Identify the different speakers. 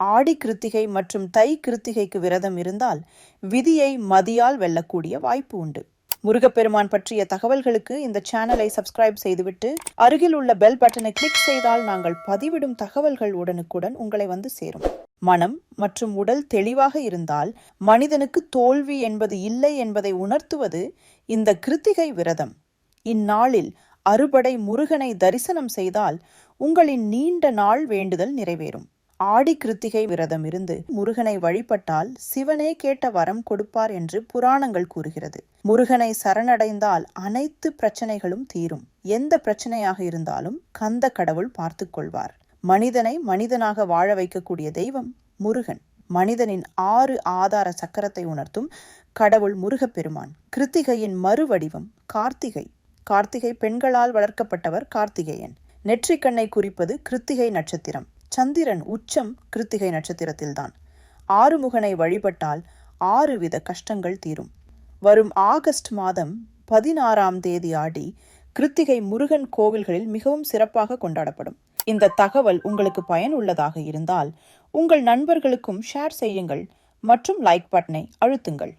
Speaker 1: ஆடி கிருத்திகை மற்றும் தை கிருத்திகைக்கு விரதம் இருந்தால் விதியை மதியால் வெல்லக்கூடிய வாய்ப்பு உண்டு. முருகப்பெருமான் பற்றிய தகவல்களுக்கு இந்த சேனலை சப்ஸ்கிரைப் செய்துவிட்டு அருகில் உள்ள பெல் பட்டனை கிளிக் செய்தால் நாங்கள் பதிவிடும் தகவல்கள் உடனுக்குடன் உங்களை வந்து சேரும். மனம் மற்றும் உடல் தெளிவாக இருந்தால் மனிதனுக்கு தோல்வி என்பது இல்லை என்பதை உணர்த்துவது இந்த கிருத்திகை விரதம். இந்நாளில் அறுபடை முருகனை தரிசனம் செய்தால் உங்களின் நீண்ட நாள் வேண்டுதல் நிறைவேறும். ஆடி கிருத்திகை விரதம் இருந்து முருகனை வழிபட்டால் சிவனே கேட்ட வரம் கொடுப்பார் என்று புராணங்கள் கூறுகிறது. முருகனை சரணடைந்தால் அனைத்து பிரச்சனைகளும் தீரும். எந்த பிரச்சனையாக இருந்தாலும் கந்த கடவுள் பார்த்து கொள்வார். மனிதனை மனிதனாக வாழ வைக்கக்கூடிய தெய்வம் முருகன். மனிதனின் ஆறு ஆதார சக்கரத்தை உணர்த்தும் கடவுள் முருகப்பெருமான். கிருத்திகையின் மறுவடிவம் கார்த்திகை. கார்த்திகை பெண்களால் வளர்க்கப்பட்டவர் கார்த்திகேயன். நெற்றிக்கண்ணை குறிப்பது கிருத்திகை நட்சத்திரம். சந்திரன் உச்சம் கிருத்திகை நட்சத்திரத்தில்தான். ஆறுமுகனை வழிபட்டால் ஆறு வித கஷ்டங்கள் தீரும். வரும் ஆகஸ்ட் மாதம் பதினாறாம் தேதி ஆடி கிருத்திகை முருகன் கோவில்களில் மிகவும் சிறப்பாக கொண்டாடப்படும். இந்த தகவல் உங்களுக்கு பயனுள்ளதாக இருந்தால் உங்கள் நண்பர்களுக்கும் ஷேர் செய்யுங்கள் மற்றும் லைக் பட்டனை அழுத்துங்கள்.